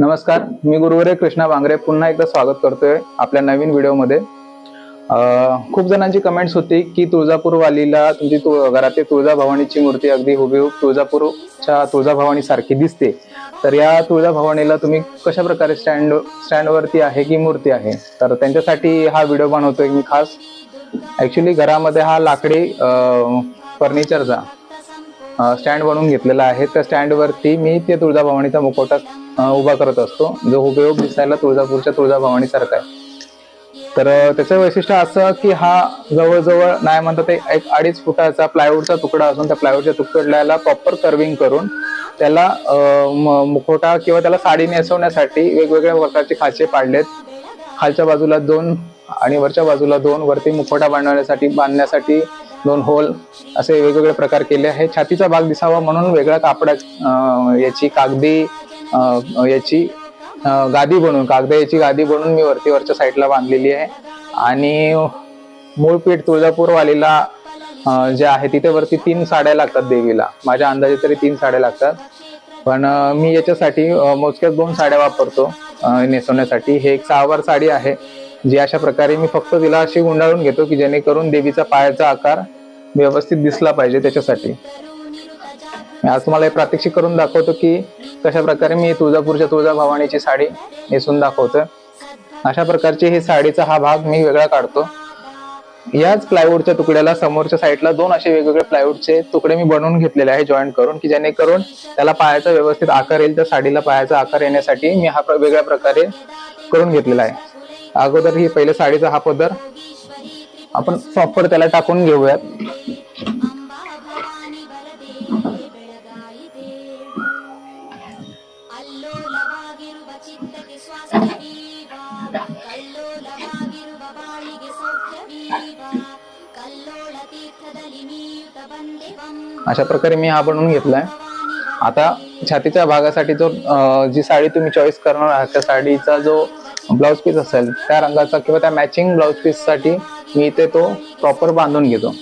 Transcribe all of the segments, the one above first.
नमस्कार मी गुरुवरे कृष्णा बांगरे पुन्हा एकदा स्वागत करतोय आपल्या नवीन व्हिडिओमध्ये. खूप जणांची कमेंट्स होती की तुळजापूर वालीला तुमची तु- घरातील तुळजाभवानीची मूर्ती अगदी हुबेहूब तुळजापूरच्या तुळजाभवानी सारखी दिसते. तर या तुळजाभवानीला तुम्ही कशा प्रकारे स्टँड स्टँडवरती आहे की मूर्ती आहे? तर त्यांच्यासाठी हा व्हिडिओ बनवतोय मी खास. ऍक्च्युली घरामध्ये हा लाकडी फर्निचरचा स्टँड बनवून घेतलेला आहे. त्या स्टँडवरती मी ते तुळजाभवानीचा मुखवटा उभा करत असतो. जो हुबेहूब दिसायला तुळजापूरच्या तुळजाभवानीसारखा आहे. तर त्याचं वैशिष्ट्य असं की हा जवळजवळ नाही म्हणतात ते एक अडीच फुटाचा प्लायवूडचा तुकडा असून त्या प्लायवूडच्या तुकड्याला प्रॉपर कर्विंग करून त्याला मुखोटा म- मुखवटा किंवा त्याला साडी नेसवण्यासाठी वेगवेगळ्या प्रकारचे खाचे पाडलेत. खालच्या बाजूला दोन आणि वरच्या बाजूला दोन वरती मुखवटा बांधण्यासाठी बांधण्यासाठी दोन होल असे वेगवेगळे प्रकार केले आहे. छातीचा भाग दिसावा म्हणून वेगळ्या कापडा याची कागदी याची गादी बनवून कागदा याची गादी बनवून मी वरती वरच्या साईडला बांधलेली आहे. आणि मूळ पीठ तुळजापूर वालीला जे आहे तिथे वरती तीन साड्या लागतात देवीला. माझ्या अंदाजे तरी तीन साड्या लागतात. पण मी याच्यासाठी मोजक्यात दोन साड्या वापरतो नेसवण्यासाठी. हे एक सहावार साडी आहे. जी अशा प्रकारे मी फक्त तिला अशी गुंडाळून घेतो की जेणेकरून देवीचा पायाचा आकार व्यवस्थित दिसला पाहिजे त्याच्यासाठी. आज तुम्हाला हे प्रात्यक्षिक करून दाखवतो की कशा प्रकारे मी तुळजापूरच्या तुळजाभवानीची साडी नेसून दाखवतोय. अशा प्रकारची ही साडीचा हा भाग मी वेगळा काढतो. याच प्लायवूडच्या तुकड्याला समोरच्या साईडला दोन असे वेगवेगळे प्लायवूडचे तुकडे मी बनवून घेतलेले आहे जॉईंट करून की जेणेकरून त्याला पायाचा व्यवस्थित आकार येईल त्या साडीला पायाचा आकार येण्यासाठी मी हा वेगळ्या प्रकारे करून घेतलेला आहे. अगोदर ही पहिले साडीचा हा पदर. आपण प्रॉपर त्याला टाकून घेऊयात. अशा प्रकारे मी हा बनवून घेतलाय. आता छातीच्या भागासाठी जो जी साडी तुम्ही चॉईस करणार आहात त्या साडीचा जो ब्लाऊज पीस असेल त्या रंगाचा किंवा त्या मॅचिंग ब्लाऊज पीससाठी मी इथे तो प्रॉपर बांधून घेतो.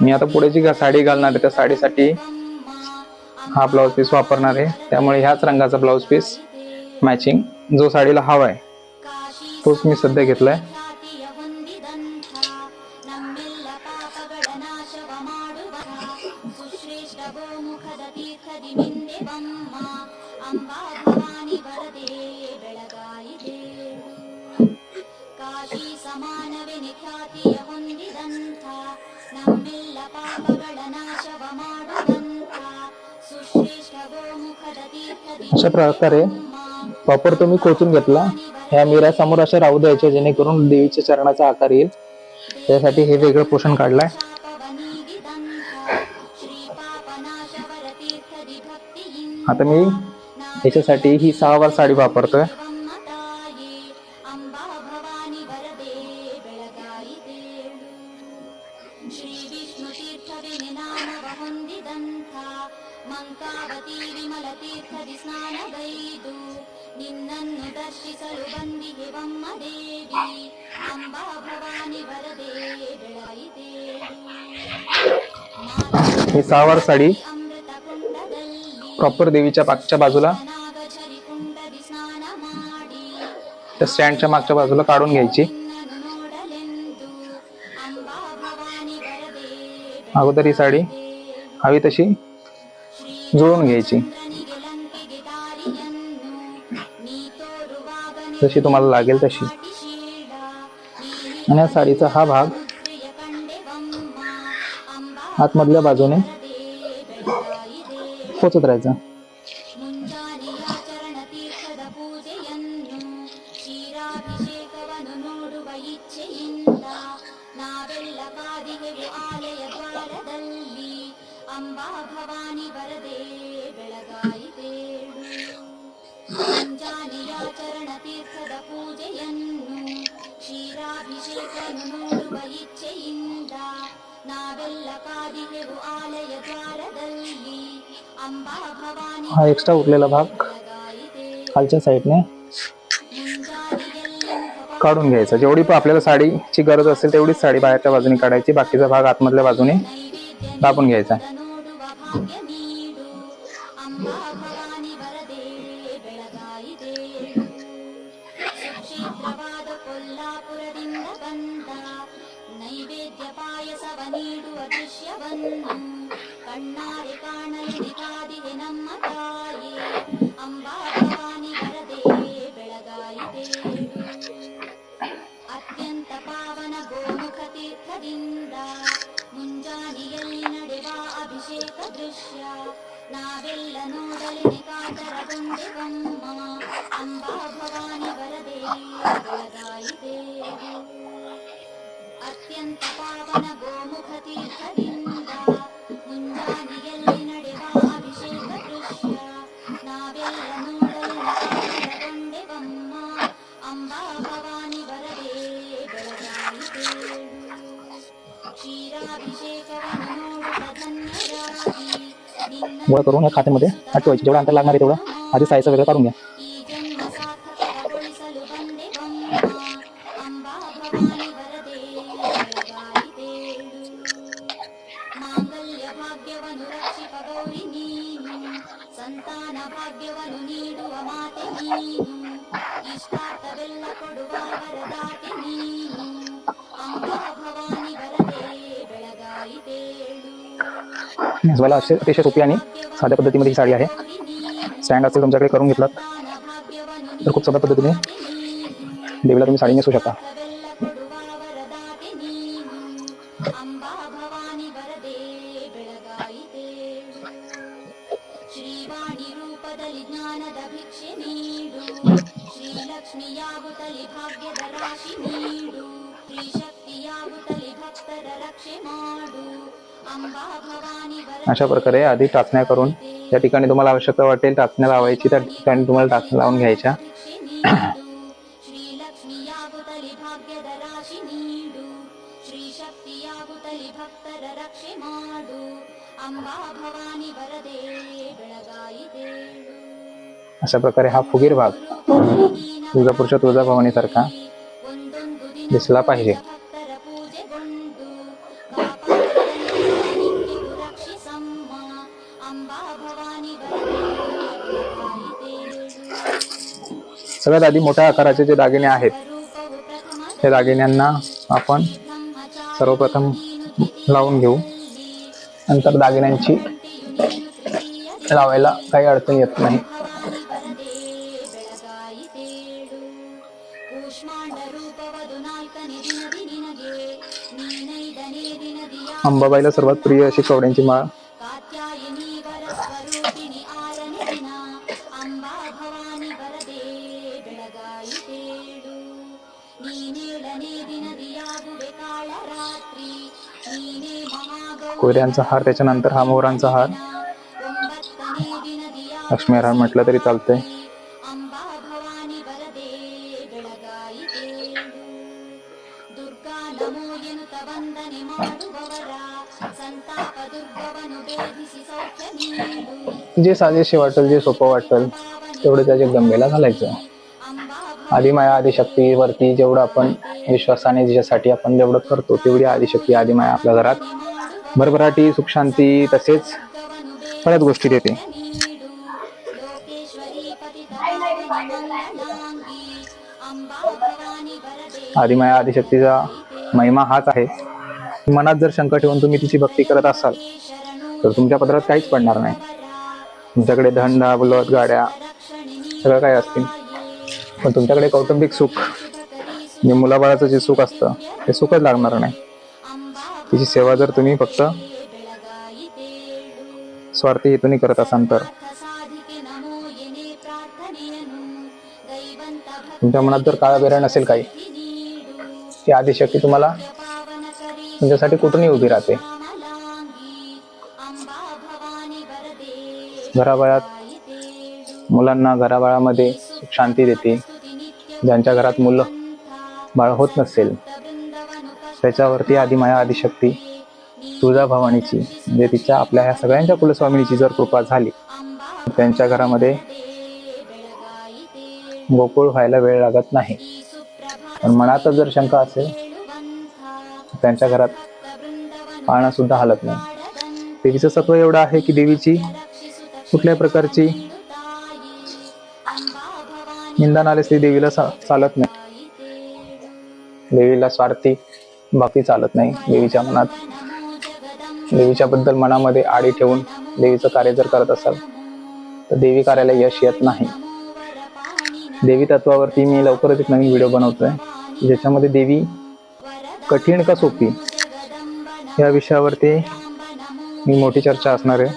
मी आता पुढे जी साडी घालणार आहे त्या साडीसाठी हा ब्लाऊज पीस वापरणार आहे. त्यामुळे ह्याच रंगाचा ब्लाऊज पीस मॅचिंग जो साडीला हवा आहे तोच मी सध्या घेतला आहे अशा प्रकारे प्रॉपर तुम्ही खोचून घेतला. ह्या मिरा समोर अशा राहू द्यायच्या जेणेकरून देवीच्या चरणाचा आकार येईल. त्यासाठी हे वेगळं पोषण काढलंय. आता मी याच्यासाठी ही सहा वार साडी वापरतोय. ही सहावार साडी प्रॉपर देवीच्या मागच्या बाजूला. त्या स्टँडच्या मागच्या बाजूला काढून घ्यायची. अगोदर ही साडी हवी तशी जुळून घ्यायची. जशी तुम्हाला लागेल तशी. आणि या साडीचा हा भाग आतमधल्या बाजूने पोचत राहायचा. हा एक्स्ट्रा उरलेला भाग खालच्या साईडने काढून घ्यायचा. जेवढी पण आपल्याला साडीची गरज असेल तेवढीच साडी बाहेरच्या बाजूने काढायची. बाकीचा भाग आतमधल्या बाजूने दाबून घ्यायचा. ಕೊಲ್ಲಾಪುರದಿಂದ ಭವಾನಿ ಬರದೆ ಬೆಳಗ ಭಾಗ್ಯವನ್ನು ಕಣ್ಣಾರೆ ಕಾಣಲು ಕಾದಿದೆ ನಮ್ಮ ತಾಯಿ ಅಂಬಾ ಭವಾನಿ ವರದೆ ಬೆಳಗಾಯಿತೆ ಅತ್ಯಂತ ಪಾವನ ಗೋಮುಖ ತೀರ್ಥದಿಂದ ಮುಂಜಾನೆಯಲ್ಲಿ ನಡೆವ ಅಭಿಷೇಕ ದೃಶ್ಯ ನಾವೆಲ್ಲ ನೋಡಲೆನೆ ಕಾತರಗೊಂಡೆವಮ್ಮ ಅಂಬಾ ಭವಾನಿ ವರದೆ ಬೆಳಗಾಯಿತೆ ಅತ್ಯಂತ ಪಾವನ ಗೋಮುಖ ತೀರ್ಥದಿಂದ गोळा करून या खात्यामध्ये आठवायची जेवढं अंतर लागणार आहे तेवढं आधी साईजचं वेगळं काढून घ्या ಈ ಜನ್ಮ ಸಾರ್ಥಕಗೊಳಿಸಲು ಬಂದೆವಮ್ಮ ಅಂಬಾ ಭವಾನಿ ವರದೆ ಬೆಳಗಾಯಿತೇಳು ಮಾಂಗಲ್ಯ ಭಾಗ್ಯವನ್ನು ರಕ್ಷಿಪ ಗೌರಿ ನೀನು ಸಂತಾನ ಭಾಗ್ಯವನ್ನು ನೀಡುವ ಮಾತೆ ನೀನು ಇಷ್ಟಾರ್ಥವೆಲ್ಲ ಕೊಡುವ ವರದಾತೆ ನೀನು ಅಂಬಾ ಭವಾನಿ नेसवायला असे अतिशय सोपी आणि साध्या पद्धतीमध्ये ही साडी आहे. स्टँड असेल तुमच्याकडे करून घेतलात तर खूप साध्या पद्धतीने देवीला तुम्ही साडी नेसू शकता. अशा प्रकारे आधी टाचण्या करून त्या ठिकाणी तुम्हाला आवश्यकता वाटेल टाचण्या लावायची त्या ठिकाणी तुम्हाला टाचण्या लावून घ्यायच्या. अशा प्रकारे हा फुगीर भाग तुळजापूरच्या तुळजाभवानीसारखा दिसला पाहिजे. सगळ्यात आधी मोठ्या आकाराचे जे दागिने आहेत त्या दागिन्यांना आपण सर्वप्रथम लावून घेऊ. नंतर दागिन्यांची लावायला काही अडचण येत नाही. अंबाबाईला सर्वात प्रिय अशी कवड्यांची माळ कोयऱ्यांचा हार त्याच्यानंतर हा मोहरांचा हार. लक्ष्मी हार म्हटलं तरी चालतंय. जे साजेसे वाटेल जे सोपं वाटेल तेवढं त्याच्या गंभेला घालायचं. आधी माया आदिशक्तीवरती जेवढं आपण विश्वासाने जिच्यासाठी आपण जेवढं करतो तेवढी आदिशक्ती आदिमाया आपल्या घरात भरभराटी सुखशांती तसेच बऱ्याच गोष्टी देते. आदिमाया आदिशक्तीचा महिमा हाच आहे. मनात जर शंका ठेवून तुम्ही तिची भक्ती करत असाल तर तुमच्या पत्रात काहीच पडणार नाही. तुमच्याकडे धंदा बुलत गाड्या सगळं काय असतील. पण तुमच्याकडे कौटुंबिक सुख म्हणजे मुलाबाळाचं जे सुख असतं ते सुखच लागणार नाही. तिची सेवा जर तुम्ही फक्त स्वार्थी हेतूने करत असाल तर. तुमच्या मनात जर काळा बेरा नसेल काही ती आधी शक्ती तुम्हाला तुमच्यासाठी कुठूनही उभी राहते. घराबाळात मुलांना घराबाळामध्ये शांती देते. ज्यांच्या घरात मुलं बाळ होत नसेल त्याच्यावरती आदिमाया आदिशक्ती तुळजा भवानीची म्हणजे तिच्या आपल्या ह्या सगळ्यांच्या कुलस्वामिनीची जर कृपा झाली त्यांच्या घरामध्ये गोकुळ व्हायला वेळ लागत नाही. पण मनातच जर शंका असेल त्यांच्या घरात पाळणा सुद्धा हलत नाही. देवीचं सत्व एवढं आहे की देवीची कुठल्या प्रकारची निंदा नालेस ती देवीला चालत नाही. देवीला स्वार्थी बाकी चालत नाही. देवीच्या मनात देवीच्या बद्दल मनामध्ये आडी ठेवून देवीचं कार्य जर करत असाल तर देवी कार्याला यश येत नाही. देवी तत्वावरती मी लवकरच एक नवीन व्हिडिओ बनवतोय. ज्याच्यामध्ये देवी कठीण का सोपी या विषयावरती मी मोठी चर्चा असणार आहे.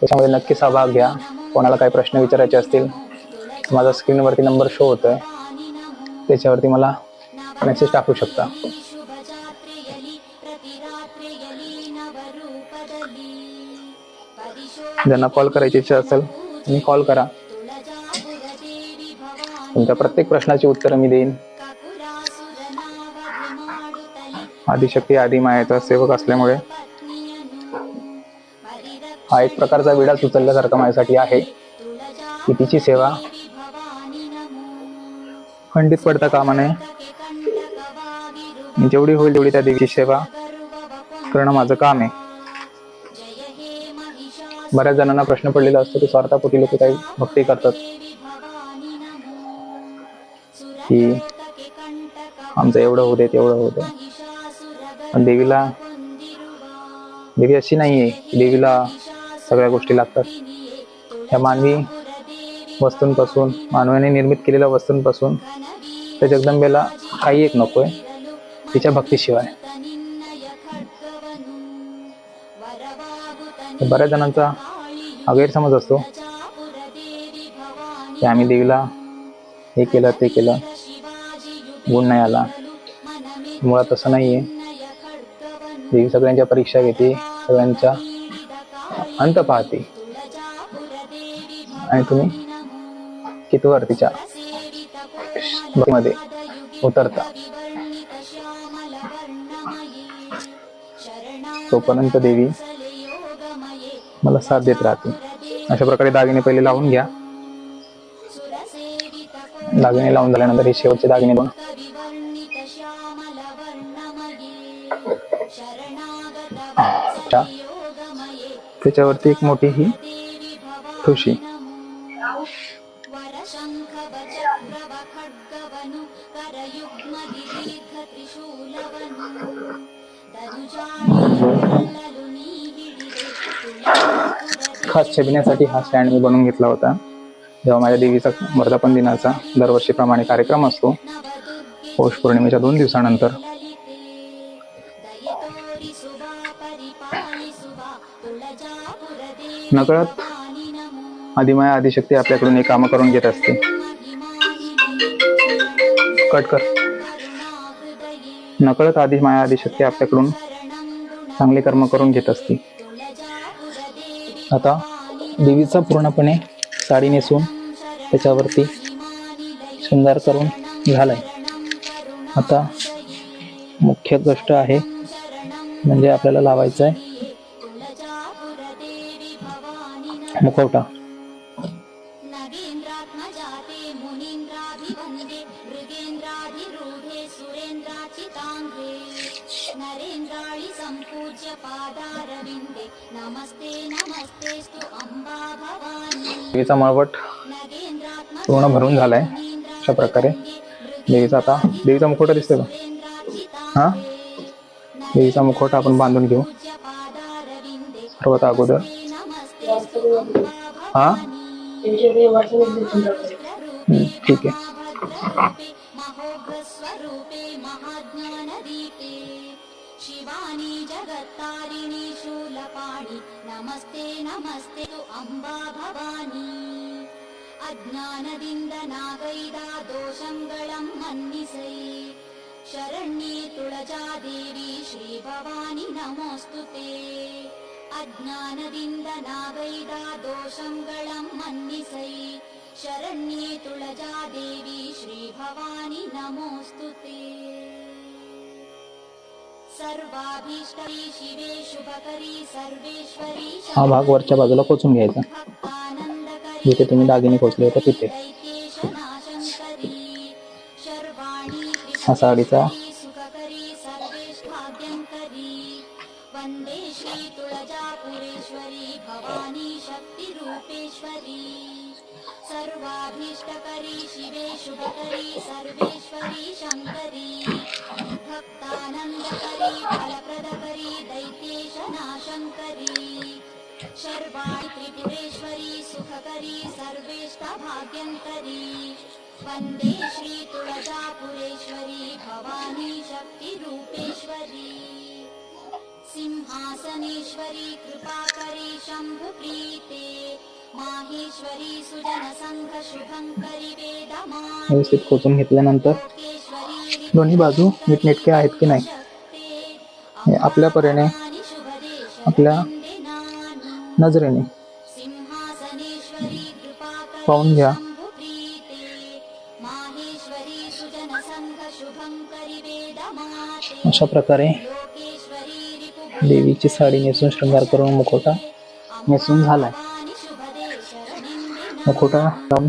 त्याच्यामध्ये नक्की सहभाग घ्या. कोणाला काही प्रश्न विचारायचे असतील माझा स्क्रीनवरती नंबर शो होतोय. त्याच्यावरती मला मेसेज टाकू शकता. ज्यांना कॉल करायची इच्छा असेल तुम्ही कॉल करा. तुमच्या प्रत्येक प्रश्नाची उत्तरं मी देईन. आदिशक्ती आदि मायाचा सेवक असल्यामुळे. हा एक प्रकारचा विडा सुचलल्यासारखा माझ्यासाठी आहे. की तिची सेवा? खंडित पडता कामा नये जेवढी होईल तेवढी त्या देवीची सेवा करणं माझं काम आहे. बऱ्याच जणांना प्रश्न पडलेला असतो की स्वार्थापोटी लोक काही भक्ती करतात. की आमचं एवढं होते तेवढं होतं पण देवीला देवी अशी नाही आहे की देवीला सगळ्या गोष्टी लागतात. ह्या मानवी वस्तूंपासून मानवाने निर्मित केलेल्या वस्तूंपासून त्या जगदंबेला काही एक नको आहे तिच्या भक्तीशिवाय. बऱ्याच जणांचा हा गैरसमज असतो. की आम्ही देवीला हे केलं ते केलं. गुण नाही आला. मुळात तसं नाही आहे देवी सगळ्यांच्या परीक्षा घेते सगळ्यांच्या अंत पाहते. आणि तुम्ही कितवर तिच्या मध्ये उतरता. तोपर्यंत देवी मला साथ देत राहते. अशा प्रकारे दागिने पहिले लावून घ्या. दागिने लावून झाल्यानंतर हे शेवटचे दागिने पण त्याच्यावरती एक मोठी ही ठुशी. खास छबिण्यासाठी हा स्टँड मी बनवून घेतला होता. जेव्हा माझ्या देवीचा वर्धापन दिनाचा दरवर्षीप्रमाणे कार्यक्रम असतो पौष पौर्णिमेच्या दोन दिवसानंतर. नकळत आदिमाया आदिशक्ती आपल्याकडून हे कामं करून घेत असते. कट कर. नकळत आदिमाया आदिशक्ती आपल्याकडून चांगले कर्म करून घेत असते. आता देवीचा पूर्णपणे साडी नेसून त्याच्यावरती सुंदर करून झालाय आता मुख्य गोष्ट आहे म्हणजे आपल्याला लावायचं आहे मुखवटा. देवीचा मळवट पूर्ण भरून झालाय. अशा प्रकारे देवीचा आता देवीचा मुखवटा दिसतोय का हा? देवीचा मुखवटा आपण बांधून घेऊ. सर्वात अगोदर. हा? ठीक आहे. शिवानि जगत्तारिणि शूलपाणि। नमस्ते नमस्ते तु अम्बा भवानी। अज्ञानदिन्द नागैदा गणं मन्निसै। शरण्ये तुळजा देवि श्रीभवानि नमोऽस्तु ते। अज्ञानदिन्द नागैदा गणं मन्निसै। शरण्ये तुळजा देवि श्रीभवानि नमोऽस्तु ते। हा भाग वरच्या बाजूला पोचून घ्यायचा. जिथे तुम्ही दागिने पोचले होते तिथे. हा साडीचा सर्वाभीष्टकरी शिवे शुभकरी सर्वेश्वरी शङ्करी भक्तानन्दकरी फलप्रदकरी दैत्येश नाशङ्करी शर्वाणि त्रिपुरेश्वरी सुखकरी सर्वेष्टभाग्यङ्करी वन्दे श्रीतुळजापुरेश्वरी भवानी शक्तिरूपेश्वरी। सिंहासनेश्वरी कृपाकरी शम्भुप्रीते। माहेश्वरी सुजनसङ्घ शुभङ्करि वेदमाते व्यवस्थित खोचून घेतल्यानंतर दोन्ही बाजू नीटनेटके आहेत की नाही? हे आपल्या परीने आपल्या नजरेने पाहून घ्या. अशा प्रकारे देवीची साडी नेसून शृंगार करून मुखोटा नेसून झालाय. भवानी मुखोटा लावून